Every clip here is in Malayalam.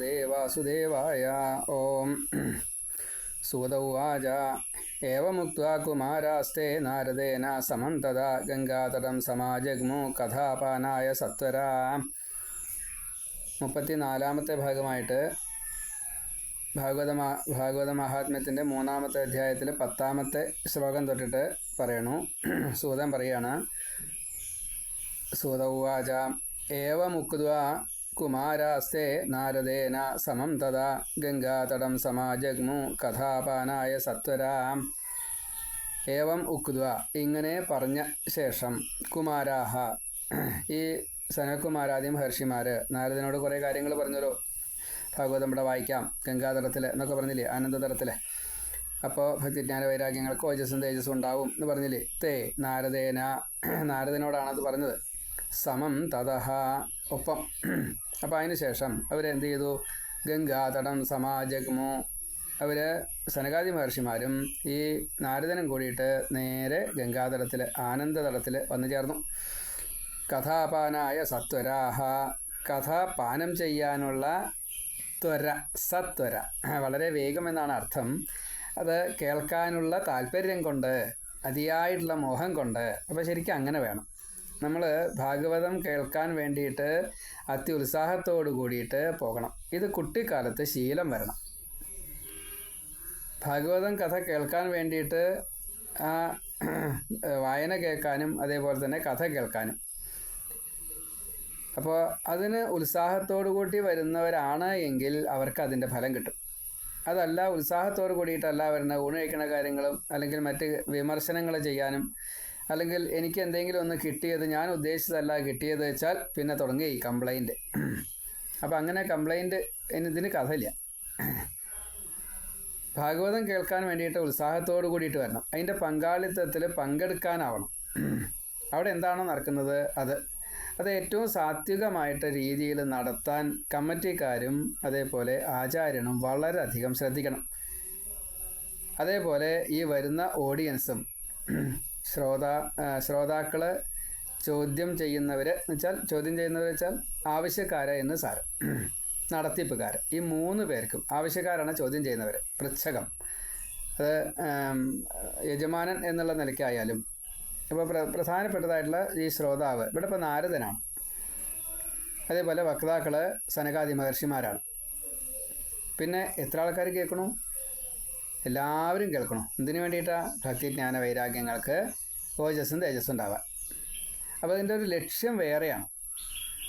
വാസുദേവായ ഓം സുഗത ഉവാച ഏവമുക്വാ നാരദേന സമം തഥാ ഗംഗാതടം സമാജഗ്മു കഥാപാനായ സത്വര മുപ്പത്തിനാലാമത്തെ ഭാഗമായിട്ട് ഭാഗവത ഭാഗവത മഹാത്മ്യത്തിന്റെ മൂന്നാമത്തെ അധ്യായത്തിൽ പത്താമത്തെ ശ്ലോകം തൊട്ടിട്ട് പറയണു. സൂതൻ പറയാണ്. സൂത ഉവാച ഏവമുക്വാ കുമാരാസ്തേ നാരദേന സമം തഥാ ഗംഗാതടം സമാജഗ്മു കഥാപാനായ സത്വരാം ഏവം ഉക്വ ഇങ്ങനെ പറഞ്ഞ ശേഷം കുമാരാഹ ഈ സനകുമാരാദ്യം മഹർഷിമാർ നാരദനോട് കുറേ കാര്യങ്ങൾ പറഞ്ഞല്ലോ ഭാഗവതം ഇവിടെ വായിക്കാം ഗംഗാതടത്തിൽ എന്നൊക്കെ പറഞ്ഞില്ലേ ആനന്ദതടത്തിൽ അപ്പോൾ ഭക്തിജ്ഞാന വൈരാഗ്യങ്ങൾക്ക് ഓജസ്സും തേജസ്സും ഉണ്ടാവും എന്ന് പറഞ്ഞില്ലേ? തേ നാരദേന നാരദനോടാണത് പറഞ്ഞത്. സമം തതഹ ഒപ്പം അപ്പോൾ അതിന് ശേഷം അവരെന്ത് ചെയ്തു? ഗംഗാതടം സമാജഗ്മു അവർ സനകാദി മഹർഷിമാരും ഈ നാരദനും കൂടിയിട്ട് നേരെ ഗംഗാതടത്തിൽ ആനന്ദതടത്തിൽ വന്നു ചേർന്നു. കഥാപാനായ സത്വരാഹ കഥ പാനം ചെയ്യാനുള്ള ത്വര സത്വര. വളരെ വേഗം എന്നാണ് അർത്ഥം. അത് കേൾക്കാനുള്ള താല്പര്യം കൊണ്ട് അതിയായിട്ടുള്ള മോഹം കൊണ്ട് അപ്പോൾ ശരിക്കും അങ്ങനെ വേണം. നമ്മൾ ഭാഗവതം കേൾക്കാൻ വേണ്ടിയിട്ട് അത്യുത്സാഹത്തോടു കൂടിയിട്ട് പോകണം. ഇത് കുട്ടിക്കാലത്ത് ശീലം വരണം. ഭാഗവതം കഥ കേൾക്കാൻ വേണ്ടിയിട്ട് ആ വായന കേൾക്കാനും അതേപോലെ തന്നെ കഥ കേൾക്കാനും. അപ്പോൾ അതിന് ഉത്സാഹത്തോടു കൂടി വരുന്നവരാണ് എങ്കിൽ അവർക്ക് അതിന്റെ ഫലം കിട്ടും. അതല്ല ഉത്സാഹത്തോടു കൂടിയിട്ടല്ല വരുന്ന ഊണ് കഴിക്കുന്ന കാര്യങ്ങളും അല്ലെങ്കിൽ മറ്റ് വിമർശനങ്ങൾ ചെയ്യാനും അല്ലെങ്കിൽ എനിക്ക് എന്തെങ്കിലും ഒന്ന് കിട്ടിയത് ഞാൻ ഉദ്ദേശിച്ചതല്ല കിട്ടിയത് വെച്ചാൽ പിന്നെ തുടങ്ങി കംപ്ലൈന്റ് അപ്പം അങ്ങനെ കംപ്ലൈന്റ് ഇതിന് കഥയില്ല. ഭാഗവതം കേൾക്കാൻ വേണ്ടിയിട്ട് ഉത്സാഹത്തോടു കൂടിയിട്ട് വരണം. അതിന്റെ പങ്കാളിത്തത്തിൽ പങ്കെടുക്കാനാവണം. അവിടെ എന്താണോ നടക്കുന്നത്? അത് അത് ഏറ്റവും സാത്വികമായിട്ട് രീതിയിൽ നടത്താൻ കമ്മിറ്റിക്കാരും അതേപോലെ ആചാര്യനും വളരെയധികം ശ്രദ്ധിക്കണം. അതേപോലെ ഈ വരുന്ന ഓഡിയൻസും ശ്രോതാ ശ്രോതാക്കൾ ചോദ്യം ചെയ്യുന്നവർ എന്ന് വെച്ചാൽ ചോദ്യം ചെയ്യുന്നവർ വെച്ചാൽ ആവശ്യക്കാര എന്ന് സാരം. നടത്തിപ്പുകാർ ഈ മൂന്ന് പേർക്കും ആവശ്യക്കാരാണ് ചോദ്യം ചെയ്യുന്നവർ പൃച്ഛകം. അത് യജമാനൻ എന്നുള്ള നിലയ്ക്കായാലും ഇപ്പോൾ പ്ര പ്രധാനപ്പെട്ടതായിട്ടുള്ള ഈ ശ്രോതാവ് ഇവിടെ ഇപ്പോൾ നാരദനാണ്. അതേപോലെ വക്താക്കൾ സനകാദി മഹർഷിമാരാണ്. പിന്നെ എത്ര ആൾക്കാർ കേൾക്കണു? എല്ലാവരും കേൾക്കണം. എന്തിനു വേണ്ടിയിട്ടാണ് ഭക്തിജ്ഞാന വൈരാഗ്യങ്ങൾക്ക് ഓജസ്സും തേജസ്സും ഉണ്ടാവാൻ. അപ്പോൾ അതിന്റെ ഒരു ലക്ഷ്യം വേറെയാണ്.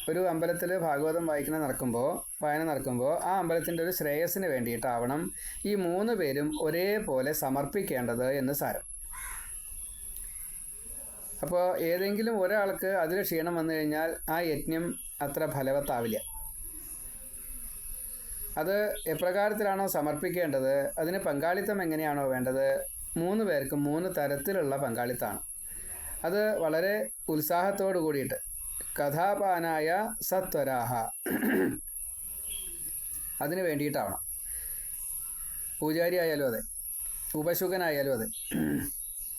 ഒരു അമ്പലത്തിൽ ഭാഗവതം വായിക്കുന്ന നടക്കുമ്പോൾ വായന നടക്കുമ്പോൾ ആ അമ്പലത്തിന്റെ ഒരു ശ്രേയസ്സിന് വേണ്ടിയിട്ടാവണം ഈ മൂന്ന് പേരും ഒരേപോലെ സമർപ്പിക്കേണ്ടത് എന്ന് സാരം. അപ്പോൾ ഏതെങ്കിലും ഒരാൾക്ക് അതിൽ ക്ഷീണം വന്നു കഴിഞ്ഞാൽ ആ യജ്ഞം അത്ര ഫലവത്താവില്ല. അത് എപ്രകാരത്തിലാണോ സമർപ്പിക്കേണ്ടത്? അതിന് പങ്കാളിത്തം എങ്ങനെയാണോ വേണ്ടത്? മൂന്ന് പേർക്കും മൂന്ന് തരത്തിലുള്ള പങ്കാളിത്തമാണ്. അത് വളരെ ഉത്സാഹത്തോടു കൂടിയിട്ട്. കഥാപാനായ സത്വരാഹ. അതിന് വേണ്ടിയിട്ടാവണം. പൂജാരി ആയാലും അതെ. ഉപശുഖനായാലും അതെ.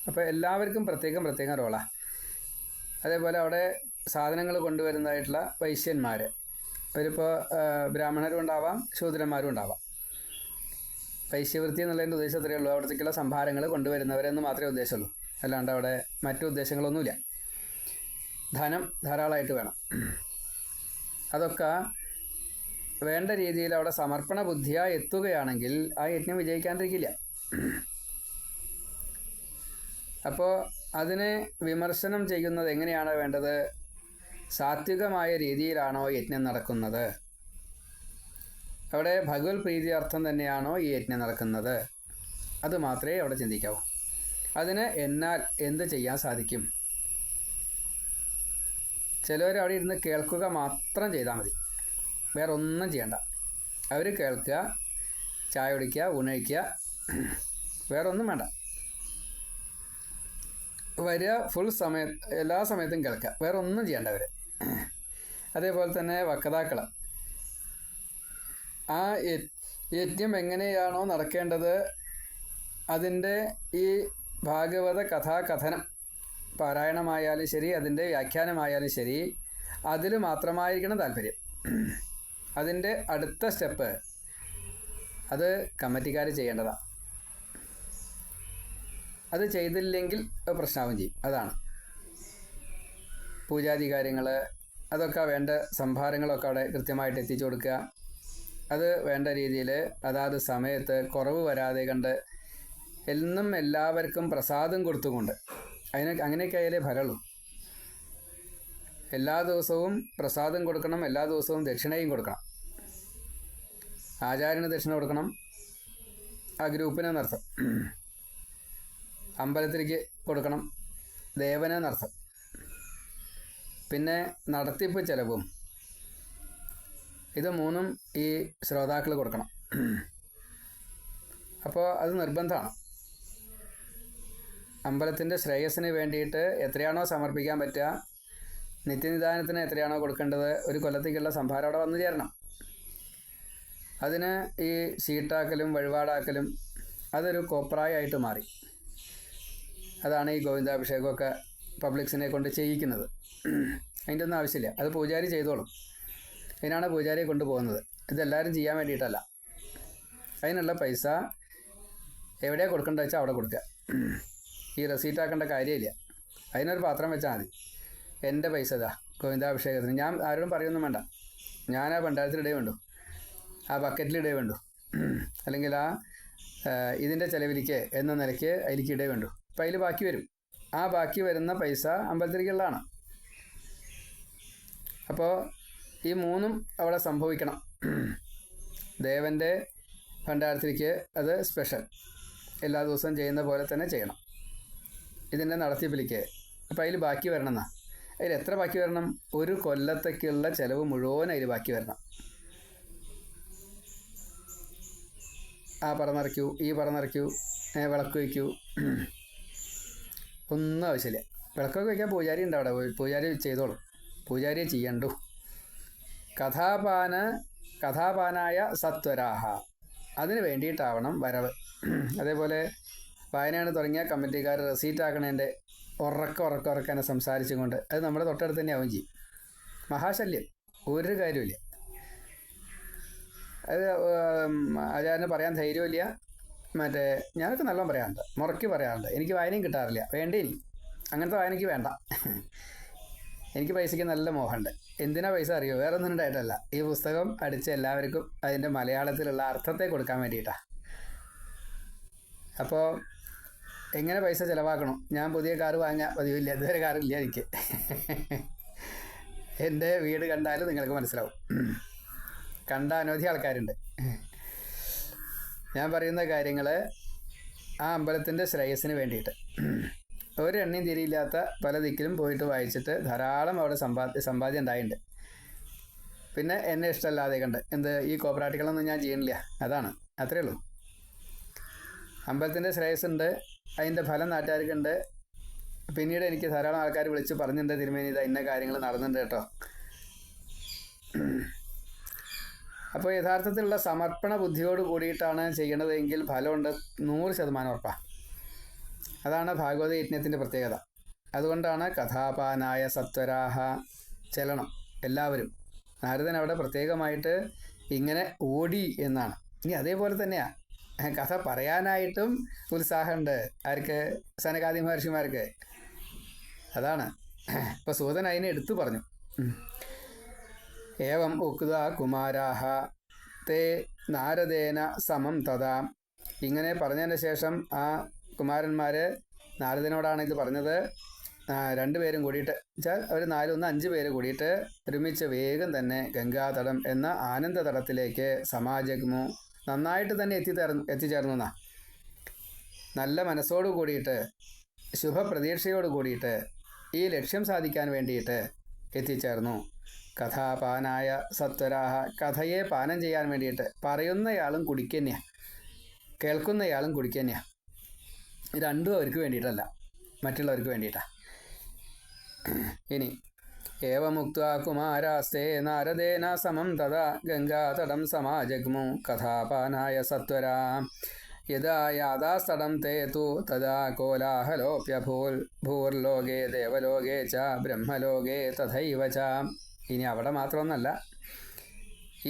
അപ്പോൾ എല്ലാവർക്കും പ്രത്യേകം പ്രത്യേകം റോളാണ് അതേപോലെ അവിടെ സാധനങ്ങൾ കൊണ്ടുവരുന്നതായിട്ടുള്ള വൈശ്യന്മാർ അവരിപ്പോൾ ബ്രാഹ്മണരും ഉണ്ടാവാം ശൂദ്രന്മാരും ഉണ്ടാവാം വൈശ്യവൃത്തി എന്നുള്ളതിന്റെ ഉദ്ദേശം അത്രയേ ഉള്ളൂ. അവിടത്തേക്കുള്ള സംഭാരങ്ങൾ കൊണ്ടുവരുന്നവരെന്ന് മാത്രമേ ഉദ്ദേശമുള്ളൂ. അല്ലാണ്ട് അവിടെ മറ്റു ഉദ്ദേശങ്ങളൊന്നുമില്ല. ധനം ധാരാളമായിട്ട് വേണം. അതൊക്കെ വേണ്ട രീതിയിൽ അവിടെ സമർപ്പണ ബുദ്ധിയാ എത്തുകയാണെങ്കിൽ ആ യജ്ഞം വിജയിക്കാണ്ടിരിക്കില്ല. അപ്പോൾ അതിനെ വിമർശനം ചെയ്യുന്നത് എങ്ങനെയാണ് വേണ്ടത്? സാത്വികമായ രീതിയിലാണോ യജ്ഞം നടക്കുന്നത്? അവിടെ ഭഗവത് പ്രീതി അർത്ഥം തന്നെയാണോ ഈ യജ്ഞം നടക്കുന്നത്? അത് മാത്രമേ അവിടെ ചിന്തിക്കാവൂ. അതിന് എന്നാൽ എന്ത് ചെയ്യാൻ സാധിക്കും? ചിലവർ അവിടെ ഇരുന്ന് കേൾക്കുക മാത്രം ചെയ്താൽ മതി. വേറെ ഒന്നും ചെയ്യണ്ട. അവർ കേൾക്കുക ചായ കുടിക്കുക ഊണഴിക്കുക വേറെ ഒന്നും വേണ്ട. വരിക ഫുൾ സമയ എല്ലാ സമയത്തും കേൾക്കുക. വേറെ ഒന്നും ചെയ്യേണ്ടവർ അതേപോലെ തന്നെ വക്താക്കൾ ആ യജ്ഞം എങ്ങനെയാണോ നടക്കേണ്ടത് അതിന്റെ ഈ ഭാഗവത കഥാകഥനം പാരായണമായാലും ശരി അതിന്റെ വ്യാഖ്യാനമായാലും ശരി അതിൽ മാത്രമായിരിക്കണം താല്പര്യം. അതിന്റെ അടുത്ത സ്റ്റെപ്പ് അത് കമ്മിറ്റിക്കാർ ചെയ്യേണ്ടതാണ് അത് ചെയ്തില്ലെങ്കിൽ പ്രശ്നമാവും ചെയ്യും. അതാണ്. പൂജാതി കാര്യങ്ങൾ അതൊക്കെ വേണ്ട സംഭാരങ്ങളൊക്കെ അവിടെ കൃത്യമായിട്ട് എത്തിച്ചു കൊടുക്കുക. അത് വേണ്ട രീതിയിൽ അതാത് സമയത്ത് കുറവ് വരാതെ കണ്ട് എന്നും എല്ലാവർക്കും പ്രസാദം കൊടുത്തുകൊണ്ട് അതിന് അങ്ങനെയൊക്കെ ആയാലേ ഫലമുള്ളൂ എല്ലാ ദിവസവും പ്രസാദം കൊടുക്കണം എല്ലാ ദിവസവും ദക്ഷിണയും കൊടുക്കണം. ആചാര്യന് ദക്ഷിണ കൊടുക്കണം. ആ ഗ്രൂപ്പിനെന്നർത്ഥം അമ്പലത്തിലേക്ക് കൊടുക്കണം. ദേവനെന്നർത്ഥം പിന്നെ നടത്തിപ്പ് ചെലവും. ഇത് മൂന്നും ഈ ശ്രോതാക്കൾ കൊടുക്കണം. അപ്പോൾ അത് നിർബന്ധമാണ്. അമ്പലത്തിന്റെ ശ്രേയസ്സിന് വേണ്ടിയിട്ട് എത്രയാണോ സമർപ്പിക്കാൻ പറ്റുക നിത്യനിദാനത്തിന് എത്രയാണോ കൊടുക്കേണ്ടത് ഒരു കൊല്ലത്തേക്കുള്ള സംഭാരം അവിടെ വന്നു ചേരണം. അതിന് ഈ ഷീട്ടാക്കലും വഴിപാടാക്കലും അതൊരു കോപ്രായമായിട്ട് മാറി. അതാണ് ഈ ഗോവിന്ദാഭിഷേകമൊക്കെ പബ്ലിക്സിനെ കൊണ്ട് ചെയ്യിക്കുന്നത്. അതിന്റെ ഒന്നും ആവശ്യമില്ല അത് പൂജാരി ചെയ്തോളും. അതിനാണ് പൂജാരിയെ കൊണ്ടുപോകുന്നത്. ഇതെല്ലാവരും ചെയ്യാൻ വേണ്ടിയിട്ടല്ല. അതിനുള്ള പൈസ എവിടെയാണ് കൊടുക്കേണ്ടത് വെച്ചാൽ അവിടെ കൊടുക്കുക ഈ റെസീറ്റ് ആക്കേണ്ട കാര്യമില്ല. അതിനൊരു പാത്രം വെച്ചാൽ മതി. എന്റെ പൈസ ഇതാ ഗോവിന്ദാഭിഷേകത്തിന്. ഞാൻ ആരോടും പറയൊന്നും വേണ്ട. ഞാൻ ആ ഭണ്ഡാരത്തിലിടേ വേണ്ടു. ആ ബക്കറ്റിലിടേ വേണ്ടു. അല്ലെങ്കിൽ ആ ഇതിന്റെ ചിലവിലേക്ക് എന്ന നിലയ്ക്ക് അതിലേക്ക് ഇടേ വേണ്ടു. അപ്പം അതിൽ ബാക്കി വരും. ആ ബാക്കി വരുന്ന പൈസ അമ്പലത്തിലേക്കുള്ളതാണ്. അപ്പോൾ ഈ മൂന്നും അവിടെ സംഭവിക്കണം. ദേവന്റെ ഭണ്ഡാരത്തിലേക്ക് അത് സ്പെഷ്യൽ എല്ലാ ദിവസവും ചെയ്യുന്ന പോലെ തന്നെ ചെയ്യണം. ഇതിന്റെ നടത്തിപ്പിലേക്ക്. അപ്പോൾ അതിൽ ബാക്കി വരണം എന്നാ. അതിൽ എത്ര ബാക്കി വരണം? ഒരു കൊല്ലത്തേക്കുള്ള ചിലവ് മുഴുവൻ അതിൽ ബാക്കി വരണം. ആ പറന്നിറക്കൂ ഈ പറന്നിറക്കൂ വിളക്ക് വയ്ക്കൂ. ഒന്നും ആവശ്യമില്ല. വിളക്കൊക്കെ വയ്ക്കാൻ പൂജാരി ഉണ്ട് അവിടെ. പൂജാരി ചെയ്തോളും. പൂജാരിയെ ചെയ്യണ്ടു. കഥാപാന കഥാപാനായ സത്വരാഹ. അതിന് വേണ്ടിയിട്ടാവണം വരവ്. അതേപോലെ വായനയാണ് തുടങ്ങിയ കമ്മിറ്റിക്കാർ റെസീറ്റ് ആക്കണേന്റെ ഉറക്ക ഉറക്ക ഉറക്കനെ സംസാരിച്ചും കൊണ്ട് അത് നമ്മുടെ തൊട്ടടുത്ത് തന്നെ ആവും ചെയ്യും. മഹാശല്യം. ഒരു കാര്യമില്ല അത് ആചാര്യന് പറയാൻ ധൈര്യമില്ല മറ്റേ ഞാനൊക്കെ നല്ലോണം പറയാറുണ്ട്. മുറക്കി പറയാറുണ്ട്. എനിക്ക് വായനയും കിട്ടാറില്ല. വേണ്ടേ അങ്ങനത്തെ വായനയ്ക്ക് വേണ്ട. എനിക്ക് പൈസയ്ക്ക് നല്ല മോഹമുണ്ട്. എന്തിനാ പൈസ അറിയോ? വേറെ ഒന്നും ഉണ്ടായിട്ടല്ല. ഈ പുസ്തകം അടിച്ച എല്ലാവർക്കും അതിന്റെ മലയാളത്തിലുള്ള അർത്ഥത്തെ കൊടുക്കാൻ വേണ്ടിയിട്ടാണ് അപ്പോൾ എങ്ങനെ പൈസ ചിലവാക്കണം? ഞാൻ പുതിയ കാറ് വാങ്ങാൻ പതിവില്ല. ഇതുവരെ കാറില്ല എനിക്ക്. എന്റെ വീട് കണ്ടാലും നിങ്ങൾക്ക് മനസ്സിലാവും. കണ്ട അനവധി ആൾക്കാരുണ്ട്. ഞാൻ പറയുന്ന കാര്യങ്ങൾ ആ അമ്പലത്തിന്റെ ശ്രേയസ്സിന് വേണ്ടിയിട്ട്. ഒരു എണ്ണയും തിരിയില്ലാത്ത പല ദിക്കിലും പോയിട്ട് വായിച്ചിട്ട് ധാരാളം അവിടെ സമ്പാദ്യ സമ്പാദ്യം ഉണ്ടായിട്ടുണ്ട്. പിന്നെ എന്നെ ഇഷ്ടമല്ലാതെ കണ്ട് എന്ത് ഈ കോപ്പറാട്ടികളൊന്നും ഞാൻ ചെയ്യണില്ല. അതാണ്. അത്രയേ ഉള്ളൂ. അമ്പലത്തിന്റെ ശ്രേയസ് ഉണ്ട് അതിന്റെ ഫലം നാട്ടുകാർക്കുണ്ട്. പിന്നീട് എനിക്ക് ധാരാളം ആൾക്കാർ വിളിച്ച് പറഞ്ഞിട്ടുണ്ട് തിരുമേനി ഇതാ ഇന്ന കാര്യങ്ങൾ നടന്നിട്ടുണ്ട് കേട്ടോ. അപ്പോൾ യഥാർത്ഥത്തിലുള്ള സമർപ്പണ ബുദ്ധിയോട് കൂടിയിട്ടാണ് ചെയ്യണതെങ്കിൽ ഫലമുണ്ട് നൂറ് ശതമാനം ഉറപ്പാണ് അതാണ് ഭാഗവത യജ്ഞത്തിന്റെ പ്രത്യേകത. അതുകൊണ്ടാണ് കഥാപാനായ സത്വരാഹ ചലനം എല്ലാവരും. നാരദൻ അവിടെ പ്രത്യേകമായിട്ട് ഇങ്ങനെ ഓടി എന്നാണ്. ഇനി അതേപോലെ തന്നെയാണ് കഥ പറയാനായിട്ടും ഉത്സാഹമുണ്ട്. ആർക്ക്? സനകാദി മഹർഷിമാർക്ക്. അതാണ്. ഇപ്പം സൂതൻ അതിനെ എടുത്തു പറഞ്ഞു. ഏവം ഉക്ത കുമാരാഹ തേ നാരദേന സമം തഥാ. ഇങ്ങനെ പറഞ്ഞതിന് ശേഷം ആ കുമാരന്മാർ നാരദിനോടാണ് ഇത് പറഞ്ഞത്. രണ്ടുപേരും കൂടിയിട്ട് വെച്ചാൽ അവർ നാലൊന്ന് അഞ്ച് പേര് കൂടിയിട്ട് ഒരുമിച്ച് വേഗം തന്നെ ഗംഗാതടം എന്ന ആനന്ദതടത്തിലേക്ക് സമാജഗ്മു നന്നായിട്ട് തന്നെ എത്തിത്തേർ എത്തിച്ചേർന്നു നല്ല മനസ്സോടു കൂടിയിട്ട് ശുഭപ്രതീക്ഷയോട് കൂടിയിട്ട് ഈ ലക്ഷ്യം സാധിക്കാൻ വേണ്ടിയിട്ട് എത്തിച്ചേർന്നു. കഥാപാനായ സത്വരാഹ കഥയെ പാനം ചെയ്യാൻ വേണ്ടിയിട്ട് പറയുന്നയാളും കുടിക്കന്നെയാണ് കേൾക്കുന്നയാളും കുടിക്കന്നെയാണ് രണ്ടും അവർക്ക് വേണ്ടിയിട്ടല്ല. മറ്റുള്ളവർക്ക് വേണ്ടിയിട്ടാണ് ഇനി ഏവമുക്ത കുമാരാസ്തേ നാരദേന സമം തഥാ ഗംഗാതടം സമാജഗ്മു കഥാപാനായ സത്വരാ. യഥാ യാഥാസ്ഥടം തേ തു തഥാ കോലാഹലോപ്യഭൂൽ ഭൂർലോകേ ദേവലോകേ ച ബ്രഹ്മലോകേ തഥൈവ ച. ഇനി അവിടെ മാത്രമൊന്നല്ല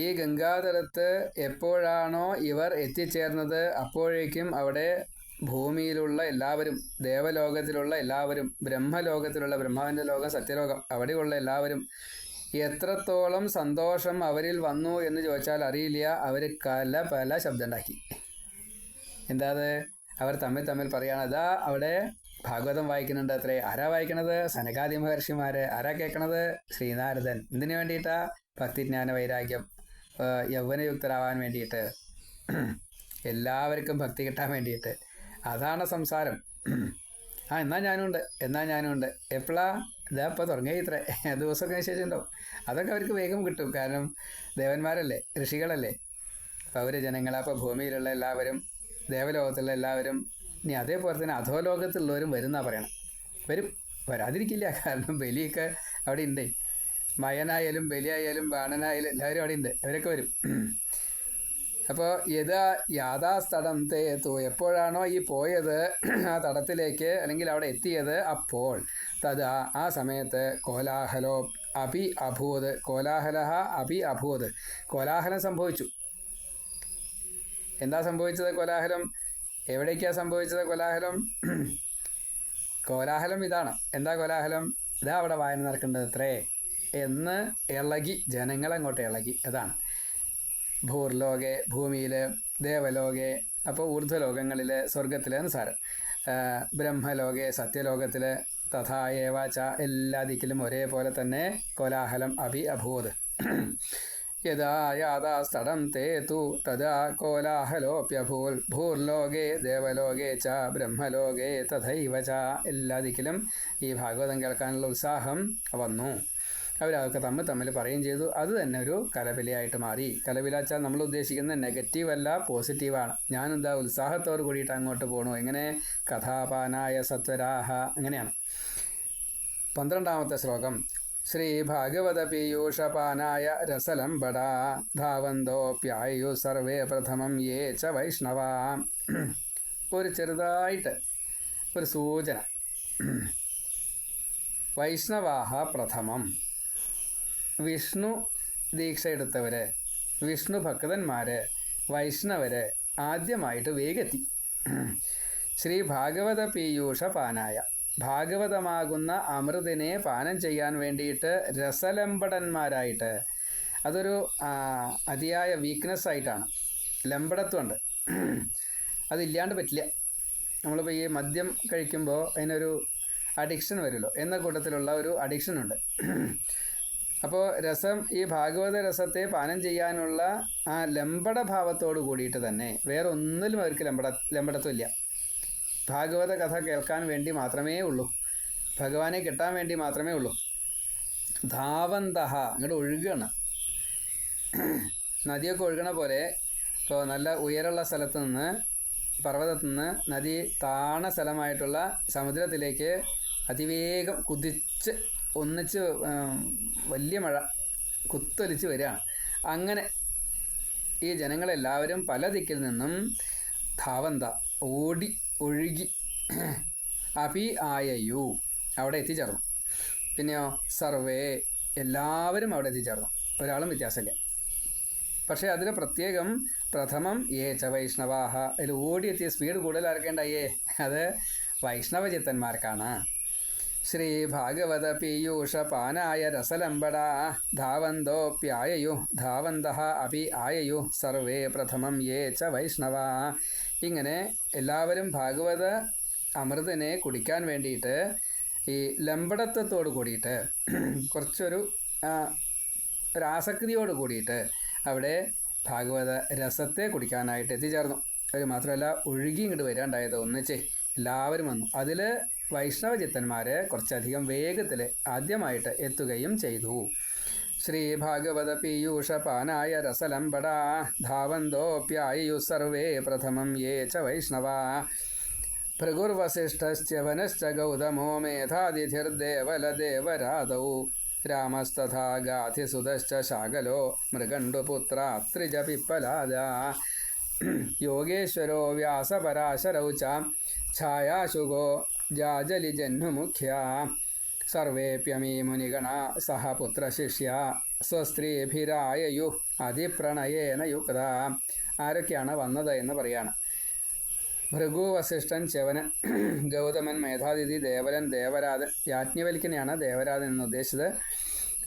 ഈ ഗംഗാതലത്ത് എപ്പോഴാണോ ഇവർ എത്തിച്ചേർന്നത് അപ്പോഴേക്കും അവിടെ ഭൂമിയിലുള്ള എല്ലാവരും ദേവലോകത്തിലുള്ള എല്ലാവരും ബ്രഹ്മലോകത്തിലുള്ള ബ്രഹ്മാവിന്റെ ലോകം സത്യലോകം അവിടെയുള്ള എല്ലാവരും എത്രത്തോളം സന്തോഷം അവരിൽ വന്നു എന്ന് ചോദിച്ചാൽ അറിയില്ല. അവർ കല പല ശബ്ദം ഉണ്ടാക്കി എന്താ അവർ തമ്മിൽ തമ്മിൽ പറയുകയാണ് അതാ അവിടെ ഭാഗവതം വായിക്കുന്നുണ്ട് അത്രേ. ആരാ വായിക്കണത്? സനകാദി മഹർഷിമാര്. ആരാ കേൾക്കണത് ശ്രീനാരദൻ. എന്തിനു വേണ്ടിയിട്ടാ? ഭക്തിജ്ഞാന വൈരാഗ്യം യൗവനയുക്തരാവാൻ വേണ്ടിയിട്ട്. എല്ലാവർക്കും ഭക്തി കിട്ടാൻ വേണ്ടിയിട്ട്. അതാണ് സംസാരം. ആ എന്നാ ഞാനുണ്ട് എന്നാ ഞാനുണ്ട്. എപ്പോഴാ ഇതാ ഇപ്പോൾ തുടങ്ങിയ ഇത്ര. ദിവസമൊക്കെ ശേഷം ഉണ്ടാവും. അതൊക്കെ അവർക്ക് വേഗം കിട്ടും. കാരണം ദേവന്മാരല്ലേ ഋഷികളല്ലേ. അപ്പോൾ അവർ ജനങ്ങൾ അപ്പോൾ ഭൂമിയിലുള്ള എല്ലാവരും ദേവലോകത്തുള്ള എല്ലാവരും ഇനി അതേപോലെ തന്നെ അധോലോകത്തുള്ളവരും വരുന്നാ പറയണം. വരും. വരാതിരിക്കില്ല. കാരണം ബലിയൊക്കെ അവിടെ ഉണ്ട് മയനായാലും ബലിയായാലും ബാണനായാലും എല്ലാവരും അവിടെ ഉണ്ട് അവരൊക്കെ വരും. അപ്പോൾ യഥാ യാഥാസ്ഥടം തേത്തു എപ്പോഴാണോ ഈ പോയത് ആ തടത്തിലേക്ക് അല്ലെങ്കിൽ അവിടെ എത്തിയത് അപ്പോൾ തത് ആ- സമയത്ത് കോലാഹലോ അഭി അഭൂത് കോലാഹല അഭി അഭൂത് കോലാഹലം സംഭവിച്ചു. എന്താ സംഭവിച്ചത് കോലാഹലം? എവിടേക്കാ സംഭവിച്ചത് കോലാഹലം? കോലാഹലം ഇതാണ്. എന്താ കോലാഹലം? ഇതാ അവിടെ വായന നടക്കേണ്ടത് എന്ന് ഇളകി ജനങ്ങളങ്ങോട്ട് ഇളകി. അതാണ്. ഭൂർലോകെ ഭൂമിയിൽ ദേവലോകെ അപ്പോൾ ഊർധ്വലോകങ്ങളിൽ സ്വർഗത്തിലെ സാരം ബ്രഹ്മലോകെ സത്യലോകത്തിൽ തഥായേവ ച എല്ലാ ദിക്കിലും ഒരേപോലെ തന്നെ കോലാഹലം അഭി അഭൂത്. യഥാ സ്ഥടം തേ തു തഥാ കോലാഹലോപ്യഭൂൽ. ഭൂർലോകെ ദേവലോകെ ച ബ്രഹ്മലോകെ തഥൈവ ച എല്ലാ ദിക്കിലും ഈ ഭാഗവതം കേൾക്കാനുള്ള ഉത്സാഹം വന്നു. അവരതൊക്കെ തമ്മിൽ തമ്മിൽ പറയുകയും ചെയ്തു. അത് തന്നെ ഒരു കലപിലയായിട്ട് മാറി. കലവിലാച്ചാൽ നമ്മൾ ഉദ്ദേശിക്കുന്നത് നെഗറ്റീവ് അല്ല പോസിറ്റീവാണ് ഞാനെന്താ ഉത്സാഹത്തോട് കൂടിയിട്ട് അങ്ങോട്ട് പോകണു എങ്ങനെ? കഥാപാനായ സത്വരാഹ. അങ്ങനെയാണ്. പന്ത്രണ്ടാമത്തെ ശ്ലോകം. ശ്രീ ഭാഗവത പീയൂഷപാനായ രസലംബട ധാവന്തോപ്യായു സർവേ പ്രഥമം യേ ച വൈഷ്ണവ. ഒരു ചെറുതായിട്ട് ഒരു സൂചന. വൈഷ്ണവാഹ പ്രഥമം. വിഷ്ണു ദീക്ഷ എടുത്തവര് വിഷ്ണു ഭക്തന്മാര് വൈഷ്ണവര് ആദ്യമായിട്ട് വേഗത്തി. ശ്രീ ഭാഗവത പീയൂഷ പാനായ. ഭാഗവതമാകുന്ന അമൃതിനെ പാനം ചെയ്യാൻ വേണ്ടിയിട്ട് രസലമ്പടന്മാരായിട്ട് അതൊരു അതിയായ വീക്ക്നെസ് ആയിട്ടാണ്. ലമ്പടത്വമുണ്ട്. അതില്ലാണ്ട് പറ്റില്ല. നമ്മളിപ്പോൾ ഈ മദ്യം കഴിക്കുമ്പോൾ അതിനൊരു അഡിക്ഷൻ വരുമല്ലോ എന്ന കൂട്ടത്തിലുള്ള ഒരു അഡിക്ഷൻ ഉണ്ട്. അപ്പോൾ രസം ഈ ഭാഗവത രസത്തെ പാനം ചെയ്യാനുള്ള ആ ലംബട കൂടിയിട്ട് തന്നെ വേറെ ഒന്നിലും അവർക്ക് ലംബട ലംബടത്വമില്ല. ഭാഗവത കഥ കേൾക്കാൻ വേണ്ടി മാത്രമേ ഉള്ളൂ. ഭഗവാനെ കിട്ടാൻ വേണ്ടി മാത്രമേ ഉള്ളൂ. ധാവന്തഹ അങ്ങോട്ട് ഒഴുകണം. നദിയൊക്കെ ഒഴുകണ പോലെ ഇപ്പോൾ നല്ല ഉയരമുള്ള സ്ഥലത്ത് നിന്ന് പർവതത്തു നിന്ന് നദി താണ സ്ഥലമായിട്ടുള്ള സമുദ്രത്തിലേക്ക് അതിവേഗം കുതിച്ച് ഒന്നിച്ച് വലിയ മഴ കുത്തൊലിച്ച് വരികയാണ്. അങ്ങനെ ഈ ജനങ്ങളെല്ലാവരും പല ദിക്കിൽ നിന്നും ധാവന്ത ഓടി ഒഴുകി അഭി ആയയു അവിടെ എത്തിച്ചേർന്നു. പിന്നെയോ സർവേ എല്ലാവരും അവിടെ എത്തിച്ചേർന്നു. ഒരാളും വ്യത്യാസമില്ല. പക്ഷേ അതിൽ പ്രത്യേകം പ്രഥമം ഏ ച വൈഷ്ണവാഹ. അതിൽ ഓടിയെത്തിയ സ്പീഡ് കൂടുതൽ ആർക്കേണ്ടായേ? അത് വൈഷ്ണവചിത്തന്മാർക്കാണ്. ശ്രീ ഭാഗവത പീയൂഷ പാനായ രസലംബട ധാവന്തോപ്യായയു ധാവന്ത അപി ആയയു സർവേ പ്രഥമം യേ ച വൈഷ്ണവ. ഇങ്ങനെ എല്ലാവരും ഭാഗവത അമൃതനെ കുടിക്കാൻ വേണ്ടിയിട്ട് ഈ ലംബടത്വത്തോട് കൂടിയിട്ട് കുറച്ചൊരു ആ, കൂടിയിട്ട് അവിടെ ഭാഗവത രസത്തെ കുടിക്കാനായിട്ട് എത്തിച്ചേർന്നു. അത് മാത്രമല്ല ഒഴുകി ഇങ്ങോട്ട് വരാണ്ടായത്. ഒന്നിച്ചേ എല്ലാവരും വന്നു. അതിൽ വൈഷ്ണവചിത്തന്മാർ കുറച്ചധികം വേഗത്തിൽ ആദ്യമായിട്ട് എത്തുകയും ചെയ്തു. ശ്രീ ഭാഗവത പീയൂഷ പാനായ രസലംബട ധാവന്തോപ്യായു സർവേ പ്രഥമം യേ ച വൈഷ്ണവ. ഭൃഗുർവസിഷ്ഠശ്ച വനശ്ച ഗൗതമോ മേധാതിഥിർദേവലദേവരാദൗ രാമസ്തഥാ ഗാധിസുതശ്ച ശാകലോ മൃഗണ്ഡുപുത്രാത്രിജ പിപ്പലാദ. യോഗേശ്വരോ വ്യാസപരാശരൗ ഛായാശുഗോ ജാജലിജഹ്നുമുഖ്യ സർവേപ്യമീ മുനിഗണ സഹ പുത്രശിഷ്യ സ്വസ്ത്രീഭിരായയു അതിപ്രണയേന യുക്ത ആരൊക്കെയാണ് വന്നത് എന്ന് പറയാണ്. ഭൃഗു വസിഷ്ഠൻ ചെവനൻ ഗൗതമൻ മേധാതിഥി ദേവലൻ ദേവരാജൻ യാജ്ഞവൽക്കനെയാണ് ദേവരാജൻ എന്ന് ഉദ്ദേശിച്ചത്.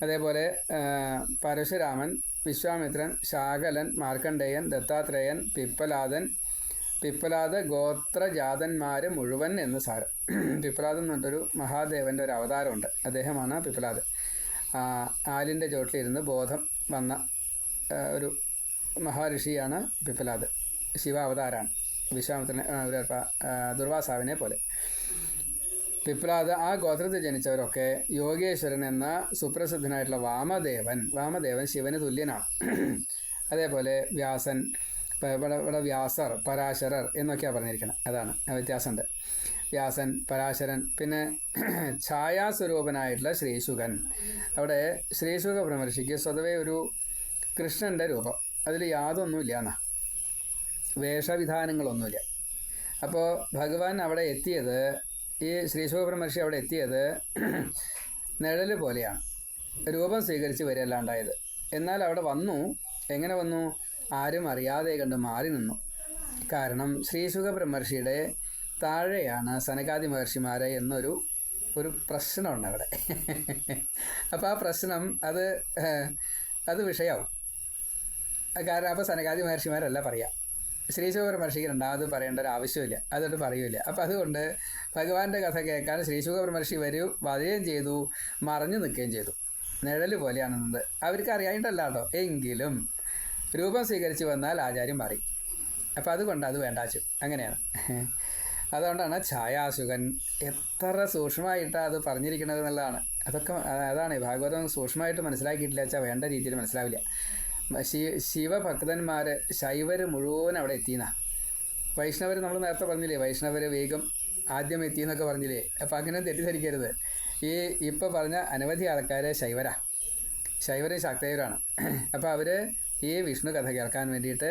അതേപോലെ പരശുരാമൻ വിശ്വാമിത്രൻ ശാകലൻ മാർക്കണ്ഡേയൻ ദത്താത്രേയൻ പിപ്പലാദൻ പിപ്പലാദ ഗോത്രജാതന്മാര് മുഴുവൻ എന്ന് സാരം പിപ്പലാദം എന്ന് പറഞ്ഞൊരു മഹാദേവന്റെ ഒരു അവതാരമുണ്ട്. അദ്ദേഹമാണ് പിപ്പലാദ് ആലിന്റെ ചോട്ടിലിരുന്ന് ബോധം വന്ന ഒരു മഹാഋഷിയാണ് പിപ്പലാദ് ശിവ അവതാരാണ്. വിശ്വാമിത്രനെ ദുർവാസാവിനെ പോലെ. പിപ്ലാദ ആ ഗോത്രത്തിൽ ജനിച്ചവരൊക്കെ യോഗേശ്വരൻ എന്ന സുപ്രസിദ്ധനായിട്ടുള്ള വാമദേവൻ വാമദേവൻ ശിവന് തുല്യനാണ്. അതേപോലെ വ്യാസൻ ഇവിടെ ഇവിടെ വ്യാസർ പരാശരർ എന്നൊക്കെയാണ് പറഞ്ഞിരിക്കണം. അതാണ് വ്യത്യാസമുണ്ട്. വ്യാസൻ പരാശരൻ പിന്നെ ഛായാസ്വരൂപനായിട്ടുള്ള ശ്രീശുഖൻ. അവിടെ ശ്രീശുഖ ബ്രഹ്മർഷിക്ക് സ്വതവേ ഒരു കൃഷ്ണന്റെ രൂപം. അതിൽ യാതൊന്നുമില്ല എന്നാ വേഷവിധാനങ്ങളൊന്നുമില്ല. അപ്പോൾ ഭഗവാൻ അവിടെ എത്തിയത് ഈ ശ്രീശുഖ മഹർഷി അവിടെ എത്തിയത് നിഴൽ പോലെയാണ്. രൂപം സ്വീകരിച്ച് വരികയല്ലാണ്ടായത്. എന്നാൽ അവിടെ വന്നു. എങ്ങനെ വന്നു? ആരും അറിയാതെ കണ്ട് മാറി നിന്നു. കാരണം ശ്രീശുഖ ബ്രഹ്മർഷിയുടെ താഴെയാണ് സനകാദി മഹർഷിമാരെ എന്നൊരു ഒരു പ്രശ്നമുണ്ട് അവിടെ അപ്പോൾ ആ പ്രശ്നം അത് അത് വിഷയമാവും. കാരണം അപ്പോൾ സനകാദി മഹർഷിമാരല്ല പറയാം. ശ്രീശുഖ മഹർഷിക്ക് രണ്ടാമത് പറയേണ്ട ഒരു ആവശ്യമില്ല അതൊട്ട് പറയൂല അപ്പം അതുകൊണ്ട് ഭഗവാന്റെ കഥ കേൾക്കാൻ ശ്രീശുഖ മഹർഷി വരൂ വരികയും ചെയ്തു മറഞ്ഞു നിൽക്കുകയും ചെയ്തു. നിഴൽ പോലെയാണെന്നത്. അവർക്ക് അറിയായിട്ടല്ല കേട്ടോ എങ്കിലും രൂപം സ്വീകരിച്ച് വന്നാൽ ആചാര്യം മാറി. അപ്പം അതുകൊണ്ട് അത് വേണ്ടാച്ചു അങ്ങനെയാണ്. അതുകൊണ്ടാണ് ഛായാസുഖൻ എത്ര സൂക്ഷ്മമായിട്ടാണ് അത് പറഞ്ഞിരിക്കുന്നത് എന്നുള്ളതാണ്. അതൊക്കെ അതാണ് ഭാഗവതം സൂക്ഷ്മമായിട്ട് മനസ്സിലാക്കിയിട്ടില്ല വെച്ചാൽ വേണ്ട രീതിയിൽ മനസ്സിലാവില്ല. ശിവ ശിവഭക്തന്മാർ ശൈവർ മുഴുവൻ അവിടെ എത്തിയെന്നാ. വൈഷ്ണവർ നമ്മൾ നേരത്തെ പറഞ്ഞില്ലേ വൈഷ്ണവർ വേഗം ആദ്യം എത്തി എന്നൊക്കെ പറഞ്ഞില്ലേ. അപ്പം അങ്ങനെ തെറ്റിദ്ധരിക്കരുത്. ഈ ഇപ്പോൾ പറഞ്ഞ അനവധി ആൾക്കാർ ശൈവരാ. ശൈവരും ശക്തയവരാണ് അപ്പോൾ അവർ ഈ വിഷ്ണു കഥ കേൾക്കാൻ വേണ്ടിയിട്ട്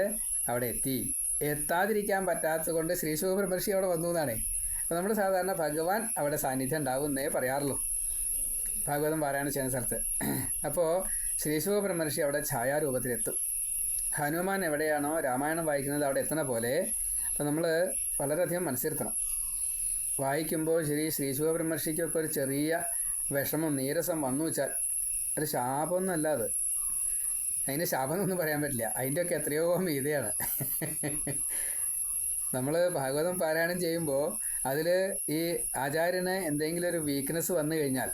അവിടെ എത്തി. എത്താതിരിക്കാൻ പറ്റാത്തത് കൊണ്ട് ശ്രീ ശിവബ്രഹ്മർഷി അവിടെ വന്നു എന്നാണേ. അപ്പോൾ നമ്മൾ സാധാരണ ഭഗവാൻ അവിടെ സാന്നിധ്യം ഉണ്ടാവും എന്നേ പറയാറുള്ളൂ. ഭാഗവതം പാരായണ ചെയ്യുന്ന സ്ഥലത്ത്. അപ്പോൾ ശ്രീ ശിവബ്രഹ്മർഷി അവിടെ ഛായാരൂപത്തിലെത്തും. ഹനുമാൻ എവിടെയാണോ രാമായണം വായിക്കുന്നത് അവിടെ എത്തണ പോലെ അപ്പോൾ നമ്മൾ വളരെയധികം മനസ്സിരുത്തണം. വായിക്കുമ്പോൾ ശരി ശ്രീ ശിവബ്രഹ്മർഷിക്കൊക്കെ ഒരു ചെറിയ വിഷമം നീരസം വന്നു വെച്ചാൽ ഒരു ശാപമൊന്നുമല്ല അത്. അതിന് എന്നൊന്നും പറയാൻ പറ്റില്ല. അതിന്റെയൊക്കെ എത്രയോ മീതയാണ്. നമ്മൾ ഭാഗവതം പാരായണം ചെയ്യുമ്പോൾ അതിൽ ഈ ആചാര്യന് എന്തെങ്കിലും ഒരു വീക്ക്നെസ് വന്നു കഴിഞ്ഞാൽ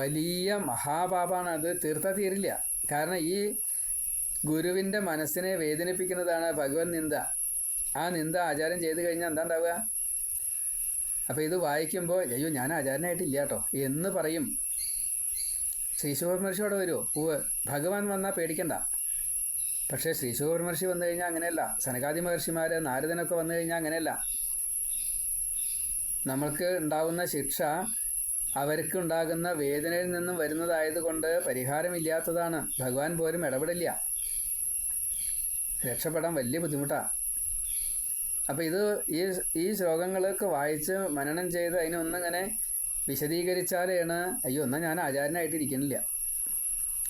വലിയ മഹാപാപാണ് അത് തീർത്താ തീരില്ല. കാരണം ഈ ഗുരുവിന്റെ മനസ്സിനെ വേദനിപ്പിക്കുന്നതാണ് ഭഗവത് നിന്ദ. ആ നിന്ദ ആചാരം ചെയ്തു കഴിഞ്ഞാൽ എന്താ ഉണ്ടാവുക അപ്പോൾ ഇത് വായിക്കുമ്പോൾ അയ്യോ ഞാൻ ആചാരനായിട്ടില്ല കേട്ടോ. എന്ന് പറയും. ശ്രീ മഹർഷി അവിടെ വരുമോ പൂവ്. ഭഗവാൻ വന്നാൽ പേടിക്കണ്ട. പക്ഷേ ശ്രീശുഭ മഹർഷി വന്നു കഴിഞ്ഞാൽ അങ്ങനെയല്ല. സനകാദി മഹർഷിമാർ നാരദനൊക്കെ വന്നു കഴിഞ്ഞാൽ അങ്ങനെയല്ല. നമ്മൾക്ക് ഉണ്ടാകുന്ന ശിക്ഷ അവർക്ക് ഉണ്ടാകുന്ന വേദനയിൽ നിന്നും വരുന്നതായതുകൊണ്ട് പരിഹാരമില്ലാത്തതാണ്. ഭഗവാൻ പോലും ഇടപെടില്ല. രക്ഷപ്പെടാൻ വലിയ ബുദ്ധിമുട്ടാണ് അപ്പോൾ ഇത് ഈ ഈ ശ്ലോകങ്ങളൊക്കെ വായിച്ച് മനനം ചെയ്ത് അതിനൊന്നിങ്ങനെ വിശദീകരിച്ചാലാണ് അയ്യോ എന്നാൽ ഞാൻ ആചാരനായിട്ടിരിക്കുന്നില്ല.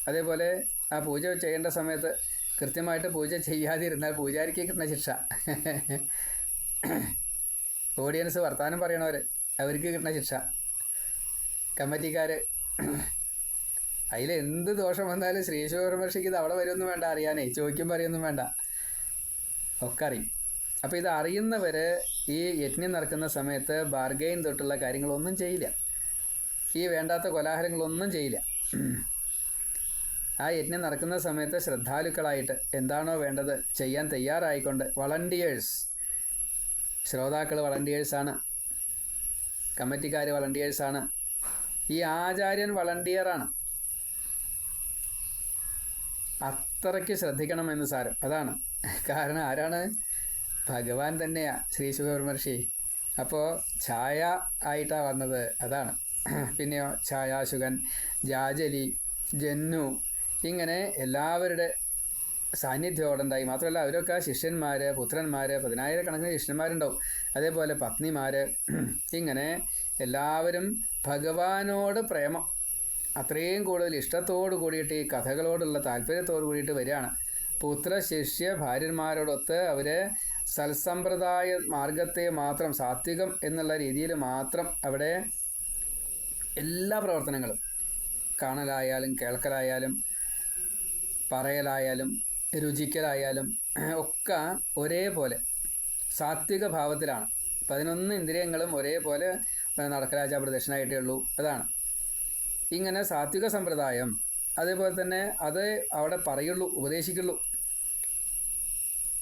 അതേപോലെ ആ പൂജ ചെയ്യേണ്ട സമയത്ത് കൃത്യമായിട്ട് പൂജ ചെയ്യാതിരുന്നാൽ പൂജാരിക്ക് കിട്ടുന്ന ശിക്ഷ. ഓഡിയൻസ് വർത്തമാനം പറയണവർ അവർക്ക് കിട്ടുന്ന ശിക്ഷ. കമ്മിറ്റിക്കാർ അതിൽ എന്ത് ദോഷം വന്നാലും ശ്രീ ശിവപരമർഷിക്ക് ഇത് അവിടെ വരുമൊന്നും വേണ്ട അറിയാനേ ചോദിക്കുമ്പോൾ അറിയൊന്നും വേണ്ട. ഒക്കെ അറിയും. അപ്പോൾ ഇത് അറിയുന്നവർ ഈ യജ്ഞം നടക്കുന്ന സമയത്ത് ബാർഗെയിൻ തൊട്ടുള്ള കാര്യങ്ങളൊന്നും ചെയ്യില്ല. ഈ വേണ്ടാത്ത കോലാഹലങ്ങളൊന്നും ചെയ്യില്ല. ആ യജ്ഞം നടക്കുന്ന സമയത്ത് ശ്രദ്ധാലുക്കളായിട്ട് എന്താണോ വേണ്ടത് ചെയ്യാൻ തയ്യാറായിക്കൊണ്ട് വളണ്ടിയേഴ്സ് ശ്രോതാക്കൾ വളണ്ടിയേഴ്സാണ് കമ്മിറ്റിക്കാർ വളണ്ടിയേഴ്സാണ് ഈ ആചാര്യൻ വളണ്ടിയറാണ് അത്രയ്ക്ക് ശ്രദ്ധിക്കണമെന്ന് സാരം. അതാണ്. കാരണം ആരാണ് ഭഗവാൻ തന്നെയാ ശ്രീ ശിവമഹർഷി അപ്പോൾ ഛായ ആയിട്ടാണ് വന്നത് അതാണ്. പിന്നെയോ ഛായാശുഖൻ ജാജലി ജന്നു ഇങ്ങനെ എല്ലാവരുടെ സാന്നിധ്യം ഉണ്ടായി. മാത്രമല്ല അവരൊക്കെ ശിഷ്യന്മാർ പുത്രന്മാർ പതിനായിരക്കണക്കിന് ശിഷ്യന്മാരുണ്ടാവും. അതേപോലെ പത്നിമാർ ഇങ്ങനെ എല്ലാവരും ഭഗവാനോട് പ്രേമം. അത്രയും കൂടുതൽ ഇഷ്ടത്തോട് കൂടിയിട്ട് ഈ കഥകളോടുള്ള താല്പര്യത്തോട് കൂടിയിട്ട് വരികയാണ്. പുത്ര ശിഷ്യ ഭാര്യന്മാരോടൊത്ത് അവരെ സൽസമ്പ്രദായ മാർഗത്തെ മാത്രം സാത്വികം എന്നുള്ള രീതിയിൽ മാത്രം അവിടെ എല്ലാ പ്രവർത്തനങ്ങളും കാണലായാലും കേൾക്കലായാലും പറയലായാലും രുചിക്കലായാലും ഒക്കെ ഒരേപോലെ സാത്വിക ഭാവത്തിലാണ്. പതിനൊന്ന് ഇന്ദ്രിയങ്ങളും ഒരേപോലെ നടക്കരാജ പ്രദക്ഷിണായിട്ടേ ഉള്ളൂ. അതാണ്. ഇങ്ങനെ സാത്വിക സമ്പ്രദായം അതേപോലെ തന്നെ അത് അവിടെ പറയുള്ളൂ ഉപദേശിക്കുള്ളൂ.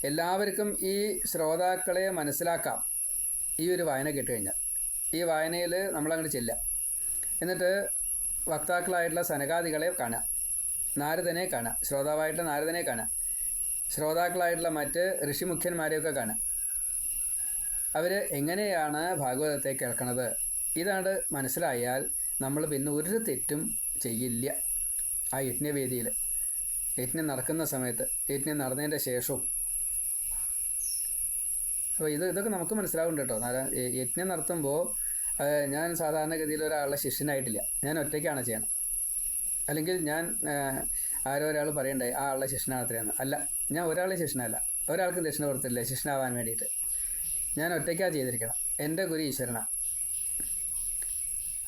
എല്ലാവർക്കും ഈ ശ്രോതാക്കളെ മനസ്സിലാക്കാം. ഈ ഒരു വായന കേട്ടുകഴിഞ്ഞാൽ. ഈ വായനയിൽ നമ്മളങ്ങോട്ട് ചെല്ലുക. എന്നിട്ട് വക്താക്കളായിട്ടുള്ള സനകാദികളെ കാണുക. നാരദനെ കാണുക. ശ്രോതാവായിട്ടുള്ള നാരദനെ കാണുക. ശ്രോതാക്കളായിട്ടുള്ള മറ്റ് ഋഷിമുഖ്യന്മാരെയൊക്കെ കാണുക. അവർ എങ്ങനെയാണ് ഭാഗവതത്തെ കേൾക്കണത്? ഇതാണ് മനസ്സിലായാൽ നമ്മൾ പിന്നെ ഒരു തെറ്റും ചെയ്യില്ല. ആ യജ്ഞവേദിയിൽ യജ്ഞം നടക്കുന്ന സമയത്ത് യജ്ഞം നടന്നതിന്റെ ശേഷവും അപ്പോൾ ഇത് ഇതൊക്കെ നമുക്ക് മനസ്സിലാവുന്നുണ്ട് കേട്ടോ. നാല യജ്ഞം നടത്തുമ്പോൾ ഞാൻ സാധാരണഗതിയിൽ ഒരാളുടെ ശിഷ്യനായിട്ടില്ല. ഞാൻ ഒറ്റയ്ക്കാണ് ചെയ്യണം. അല്ലെങ്കിൽ ഞാൻ ആരോ ഒരാൾ പറയണ്ടായി ആ ആളുടെ ശിഷ്യനാണ് അത്രയാണ് അല്ല ഞാൻ ഒരാളെ ശിഷ്യനല്ല. ഒരാൾക്കും ദക്ഷിണ കൊടുത്തില്ല ശിഷ്യനാവാൻ വേണ്ടിയിട്ട്. ഞാൻ ഒറ്റയ്ക്കാണ് ചെയ്തിരിക്കണം. എന്റെ ഗുരു ഈശ്വരനാണ്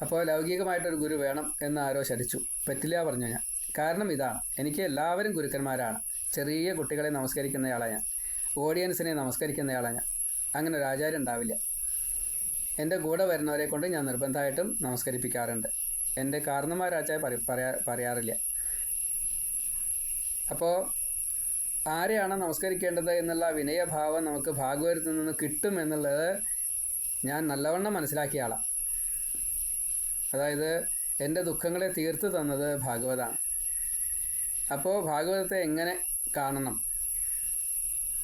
അപ്പോൾ ലൗകികമായിട്ടൊരു ഗുരു വേണം എന്ന് ആരോ ശടിച്ചു പറ്റില്ല പറഞ്ഞു ഞാൻ. കാരണം ഇതാണ്. എനിക്ക് എല്ലാവരും ഗുരുക്കന്മാരാണ്. ചെറിയ കുട്ടികളെ നമസ്കരിക്കുന്നയാളാണ് ഞാൻ. ഓഡിയൻസിനെ നമസ്കരിക്കുന്നയാളാണ് ഞാൻ. അങ്ങനെ ഒരു ആചാരം ഉണ്ടാവില്ല. എന്റെ കൂടെ വരുന്നവരെ കൊണ്ട് ഞാൻ നിർബന്ധമായിട്ടും നമസ്കരിപ്പിക്കാറുണ്ട്. എന്റെ കാരണന്മാരാച്ചായ പറ- പറയാ പറയാറില്ല. അപ്പോൾ ആരെയാണ് നമസ്കരിക്കേണ്ടത് എന്നുള്ള വിനയഭാവം നമുക്ക് ഭാഗവതത്തിൽ നിന്ന് കിട്ടും എന്നുള്ളത് ഞാൻ നല്ലവണ്ണം മനസ്സിലാക്കിയ ആളാണ് അതായത് എന്റെ ദുഃഖങ്ങളെ തീർത്തു തന്നത് ഭാഗവതാണ്. അപ്പോൾ ഭാഗവതത്തെ എങ്ങനെ കാണണം?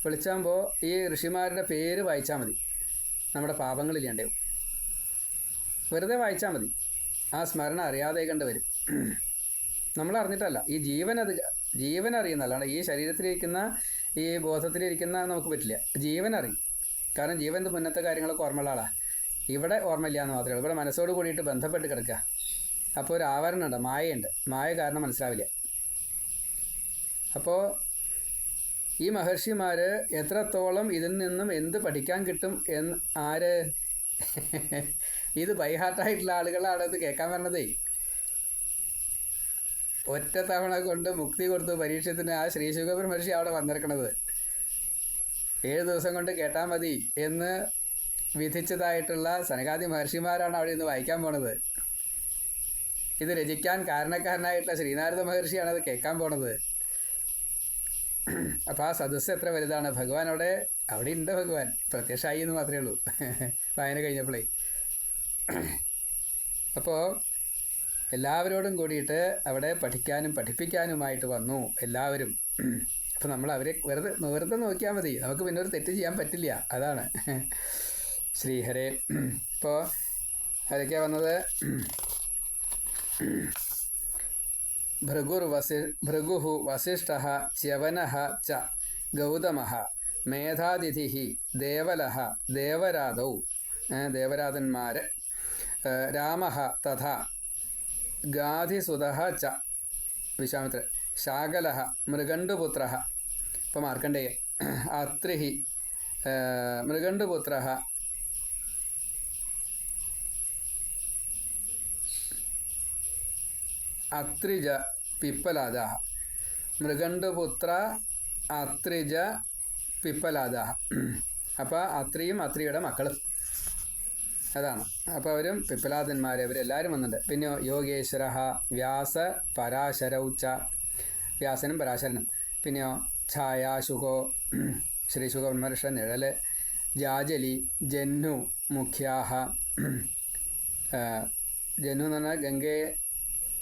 വിളിച്ചാകുമ്പോൾ ഈ ഋഷിമാരുടെ പേര് വായിച്ചാൽ മതി. നമ്മുടെ പാപങ്ങളില്ലാണ്ടാവും. വെറുതെ വായിച്ചാൽ മതി. ആ സ്മരണ അറിയാതെ കണ്ട് വരും. നമ്മൾ അറിഞ്ഞിട്ടല്ല ഈ ജീവൻ അത് ജീവൻ അറിയുന്ന അല്ലാണ്ട് ഈ ശരീരത്തിലിരിക്കുന്ന ഈ ബോധത്തിലിരിക്കുന്ന നമുക്ക് പറ്റില്ല. ജീവൻ അറിയും. കാരണം ജീവന്റെ മുന്നത്തെ കാര്യങ്ങളൊക്കെ ഓർമ്മയുള്ള ആളാണ് ഇവിടെ ഓർമ്മയില്ല എന്ന് മാത്രമേ ഉള്ളൂ. ഇവിടെ മനസ്സോട് കൂടിയിട്ട് ബന്ധപ്പെട്ട് കിടക്കുക അപ്പോൾ ഒരു ആവരണമുണ്ട് മായയുണ്ട്. മായ കാരണം മനസ്സിലാവില്ല. അപ്പോൾ ഈ മഹർഷിമാർ എത്രത്തോളം ഇതിൽ നിന്നും എന്ത് പഠിക്കാൻ കിട്ടും എന്ന് ആര്? ഇത് ബൈഹാർട്ടായിട്ടുള്ള ആളുകളാണ് ഇത് കേൾക്കാൻ വരണതേ. ഒറ്റ തവണ കൊണ്ട് മുക്തി കൊടുത്തു പരീക്ഷത്തിന് ആ ശ്രീ ശുഗപുര മഹർഷി അവിടെ വന്നിരിക്കണത്. ഏഴ് ദിവസം കൊണ്ട് കേട്ടാൽ മതി എന്ന് വിധിച്ചതായിട്ടുള്ള സനകാദി മഹർഷിമാരാണ് അവിടെ നിന്ന് വായിക്കാൻ പോണത്. ഇത് രചിക്കാൻ കാരണക്കാരനായിട്ടുള്ള ശ്രീനാരദ മഹർഷിയാണ് അത് കേൾക്കാൻ പോണത്. അപ്പം ആ സദസ്സ് എത്ര വലുതാണ്? ഭഗവാൻ അവിടെ അവിടെ ഉണ്ട് ഭഗവാൻ. പ്രത്യക്ഷമായി എന്ന് മാത്രമേ ഉള്ളൂ. വായന കഴിഞ്ഞപ്പോഴേ അപ്പോൾ എല്ലാവരോടും കൂടിയിട്ട് അവിടെ പഠിക്കാനും പഠിപ്പിക്കാനുമായിട്ട് വന്നു എല്ലാവരും. അപ്പം നമ്മൾ അവരെ വെറുതെ വെറുതെ നോക്കിയാൽ മതി. നമുക്ക് പിന്നെ ഒരു തെറ്റ് ചെയ്യാൻ പറ്റില്ല. അതാണ്. ശ്രീഹരെ. ഇപ്പോൾ ആരൊക്കെയാണ് വന്നത്? ഭൃഗുർവസി ഭൃഗു വസിഷ്ഠ ച്യവന ച ഗൗതമ മേധാതിഥി ദേവല ദേവരാദൗ ദേവരാതന്മാർ രാമ തഥാ। ഗാധിസുത ച। വിശ്വാമിത്ര ശാകല മൃഗണ്ഡുപുത്ര। ഇപ്പം മാർക്കണ്ഡേയ അത്രി മൃഗണ്ഡുപുത്ര അത്രിജ പിപ്പലാദ മൃഗണ്ഡപുത്ര അത്രിജ പിപ്പലാദ അപ്പോൾ അത്രിയും അത്രിയുടെ മക്കളും. അതാണ്. അപ്പോൾ അവരും പിപ്പലാദന്മാർ അവരെല്ലാവരും വന്നിട്ടുണ്ട് പിന്നെ യോഗേശ്വര വ്യാസ പരാശരൗച്ച വ്യാസനും പരാശരനും. പിന്നെയോ ഛായാശുഖോ ശ്രീ സുഖമഹർഷ നിഴൽ ജാജലി ജന്നു മുഖ്യാഹ ജന്നു എന്ന് പറഞ്ഞാൽ ഗംഗയെ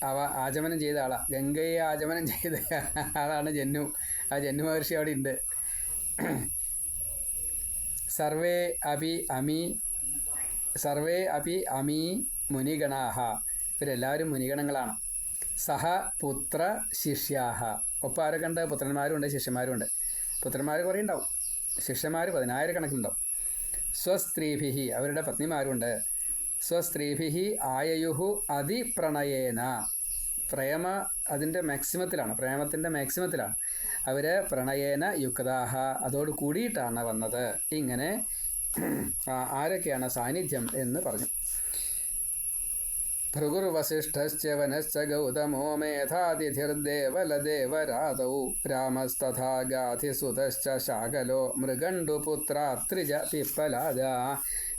അവ ആചമനം ചെയ്ത ആളാണ് ഗംഗയെ ആചമനം ചെയ്ത ആളാണ് ജന്നു. ആ ജന്നു മഹർഷി അവിടെ ഉണ്ട്. സർവേ അപി അമി സർവേ അപി അമി മുനിഗണാഹ. ഇവരെല്ലാവരും മുനിഗണങ്ങളാണ്. സഹ പുത്ര ശിഷ്യാഹ. ഒപ്പം ആരൊക്കെ ഉണ്ട്? പുത്രന്മാരും ഉണ്ട് ശിഷ്യന്മാരും ഉണ്ട്. പുത്രന്മാർ കുറേ ഉണ്ടാവും. ശിഷ്യന്മാർ പതിനായിരക്കണക്കിനുണ്ടാവും സ്വസ്ത്രീഭിഹി അവരുടെ പത്നിമാരുണ്ട്. സ്വസ്ത്രീഭിഹി ആയയുഹു അതിപ്രണയേന. പ്രേമ അതിന്റെ മാക്സിമത്തിലാണ് പ്രേമത്തിന്റെ മാക്സിമത്തിലാണ്. അവർ പ്രണയേന യുക്താഹ അതോട് കൂടിയിട്ടാണ് വന്നത്. ഇങ്ങനെ ആരൊക്കെയാണ് സാന്നിധ്യം എന്ന് പറഞ്ഞു. ഭൃഗുർവസിഷ്ഠശ്ച വനശ്ച ഗൗതമോ മേധാതിഥിർദേവലദേവരാതൗ രാമസ്തഥാ ഗാധിസുതശ്ച ശാകലോ മൃഗണ്ഡുപുത്രാത്രിജ പിപ്പലാദ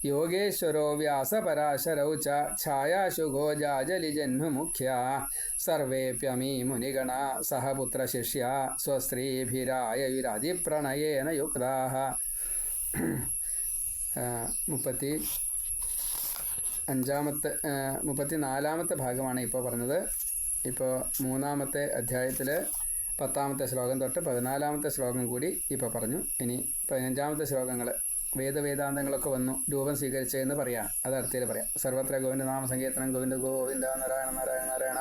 യോഗേശ്വരോ വ്യാസപരാശരൗ ച ഛായാശുഗോ ജാജലിജഹ്നുമുഖ്യ സർവേപ്യമീ മുനിഗണ സഹ പുത്രശിഷ്യ സ്വസ്ത്രീഭിരായയുരതിപ്രണയേന യുക്താः മുപ്പത്തി അഞ്ചാമത്തെ മുപ്പത്തി നാലാമത്തെ ഭാഗമാണ് ഇപ്പോൾ പറഞ്ഞത്. ഇപ്പോൾ മൂന്നാമത്തെ അധ്യായത്തിൽ പത്താമത്തെ ശ്ലോകം തൊട്ട് പതിനാലാമത്തെ ശ്ലോകം കൂടി ഇപ്പോൾ പറഞ്ഞു. ഇനി പതിനഞ്ചാമത്തെ ശ്ലോകങ്ങൾ വേദവേദാന്തങ്ങളൊക്കെ വന്നു രൂപം സ്വീകരിച്ചതെന്ന് പറയാം. അത് അടുത്തതിൽ പറയാം. സർവത്ര ഗോവിന്ദ നാമസങ്കീർത്തനം ഗോവിന്ദ ഗോവിന്ദ നാരായണ നാരായണ നാരായണ.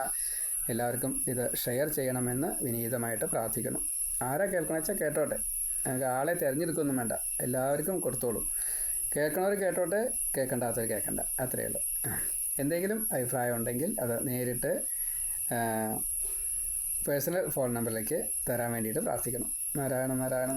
എല്ലാവർക്കും ഇത് ഷെയർ ചെയ്യണമെന്ന് വിനീതമായിട്ട് പ്രാർത്ഥിക്കണം ആരാ കേൾക്കണമെന്ന് വെച്ചാൽ കേട്ടോട്ടെ. ആളെ തിരഞ്ഞെടുക്കൊന്നും വേണ്ട. എല്ലാവർക്കും കൊടുത്തോളൂ. കേൾക്കണവർ കേട്ടോട്ടെ കേൾക്കണ്ടാത്തവർ കേൾക്കണ്ട. അത്രയേ ഉള്ളൂ. എന്തെങ്കിലും അഭിപ്രായം ഉണ്ടെങ്കിൽ അത് നേരിട്ട് പേഴ്സണൽ ഫോൺ നമ്പറിലേക്ക് തരാൻ വേണ്ടിയിട്ട് പ്രാർത്ഥിക്കണം നാരായണ നാരായണ നാരായണ